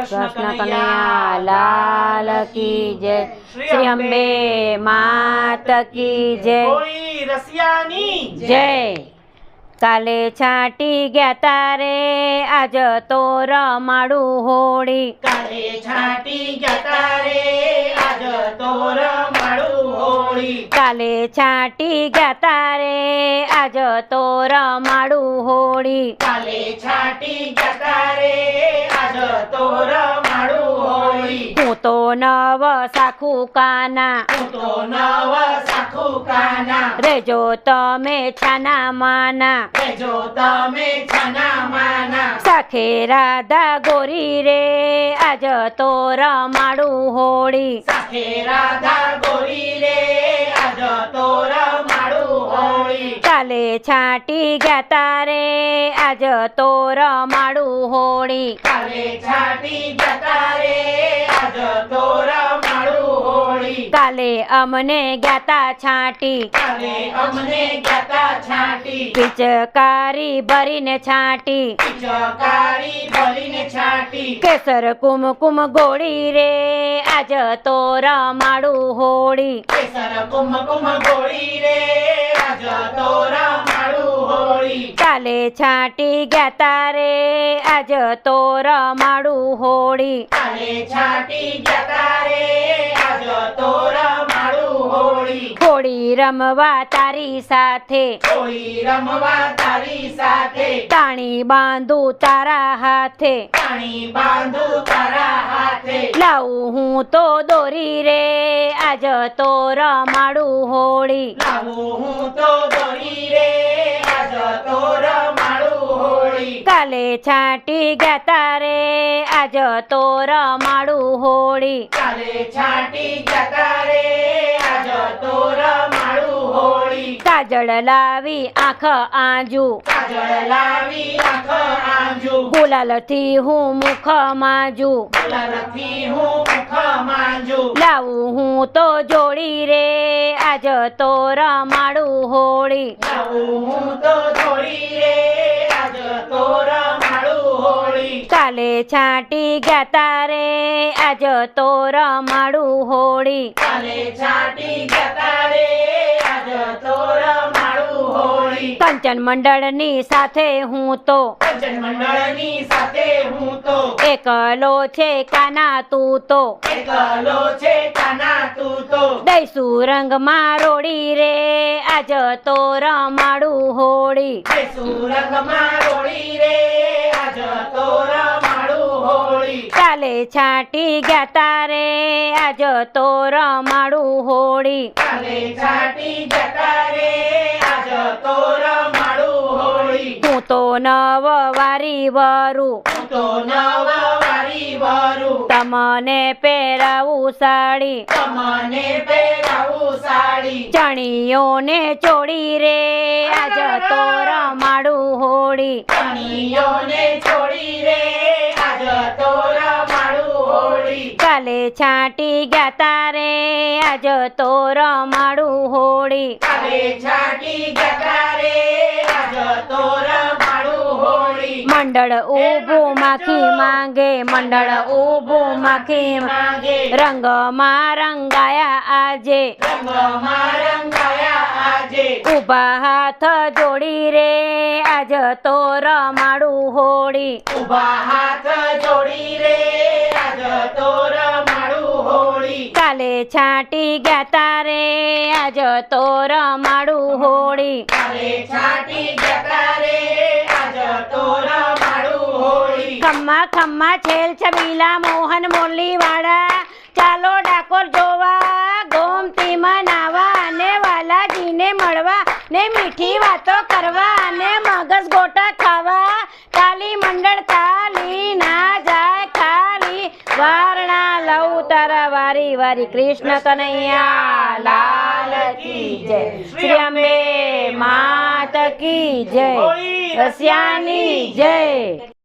કૃષ્ણ કનૈયા લાલ કી જય. શ્રી અંબે માત કી જય. રસિયાની જય. કાલે છાંટી ગયા તારે આજ તો રમાડું હોળી. કાલે છાંટી ગયા તારે આજ તો રમાડું હોળી. કાલે છાંટી ગયા તારે આજ તો રમાડું હોળી. કાલે છાંટી ગયા તારે આજ તો રમાડું નવ સાખું કાના તો નવ સાખું કાના રેજો તમે છાના માના જો તમે છાના માના સાખે રાધા ગોરી રે આજ તો રમાડું હોળી. સાખે રાધા ગોરી રે આજ તો રમાડું હોળી. કાલે છાટી ગયા તારે આજ તો રમાડું હોળી. કાલે છાટી ગયા રે આજ તો રમાડું હોળી કાલે અમને જ્ઞાતા છાંટી. કાલે અમને જ્ઞાતા છાટી. પિચકારી ભરીને છાંટી. પિચકારી ભરીને છાટી. કેસર કુમકુમ ગોળી રે આજ તો રમાડું હોળી. કેસર કુમકુમ ગોળી રે આજ તો રમાડું હોળી. કાલે છાંટી ગયા તારે આજ તો રમાડું હોળી. કાલે છાંટી જતા રમવા તારી સાથે. હોળી રમવા તારી સાથે. તાણી બાંધું તારા હાથે. તાણી બાંધુ તારા હાથે. લાવું હું તો દોરી રે આજ તો રમાડું હોળી. લાવું હું તો દોરી રે આજ તો રમાડું હોળી. કાલે છાંટી ગયા તારે આજ તો રમાડું હોળી. કાલે છાંટી ગયા રે આજ તો રમાડું હોળી. કાજળ લાવી આંખ આંજુ. કાજળ લાવી આંખ આંજુ. ગુલાલથી હું મુખ માંજુ. ગુલાલથી હું મુખ માંજુ. લાવું હું તો જોડી રે આજ તો રમાડું હોળી. લાવું હું તો જોડી રે. કાલે છાંટી ગયા તારે, આજ તો રમાડું હોળી. કાલે છાંટી જતા રે આજ તો રમાડું હોળી કંચન મંડળની સાથે હું તો ભજન મંડળની સાથે હું તો. એકલો છે કાના તું તો. એકલો છે કાના તું તો. દઈશું રંગમાં રોડી રે આજ તો રમાડું હોળી. સુરંગમાં રોડી રે આજ તો રમાડું કાલે છાંટી ગયા તારે આજ તો રમાડું હોળી. ચાલે છાટી ગયા રે આજ તો રમાડું હોળી. હું તો નવ વારી. વરું હું તો નવ વારી. વરું તમને પહેરાવું સાડી. તમને પહેરાવું સાડી. ચણીઓને ચોડી રે આજ તો રમાડું હોળી. કણીઓને ચોડી રે કાલે છાંટી ગયા તારે આજ તો રમાડું હોળી કાલે છાટી જતા રે આજ તો રમાડું હોળી મંડળ ઊભું માખી માંગે મંડળ ઊભું માખી માંગે રંગમાં રંગાયા આજે રંગમાં રંગાયા ઊભા હાથ જોડી રે આજ તો રમાડું હોળી. ઊભા હાથ જોડી રે આજ તો રમાડું હોળી. કાલે છાંટી ગયા તારે આજ તો રમાડું હોળી. કાલે છાંટી ગયા રે આજ તો રમાડું હોળી. ખમ્મા ખમ્મા છેલ છબીલા મોહન મોરલી વાળા ચાલો ડાકોર જોવા ગોમતી મનાવા. મળવા ને મીઠી વાતો કરવા અને મગજ ગોટા ખાવા. તાલી મંડળ તાલી ના જાય ખાલી. વારણા લઉં તારા વારી વારી. કૃષ્ણ કનૈયા લાલ કી જય. શ્રી અંબે માત કી જય. રસિયાની જય.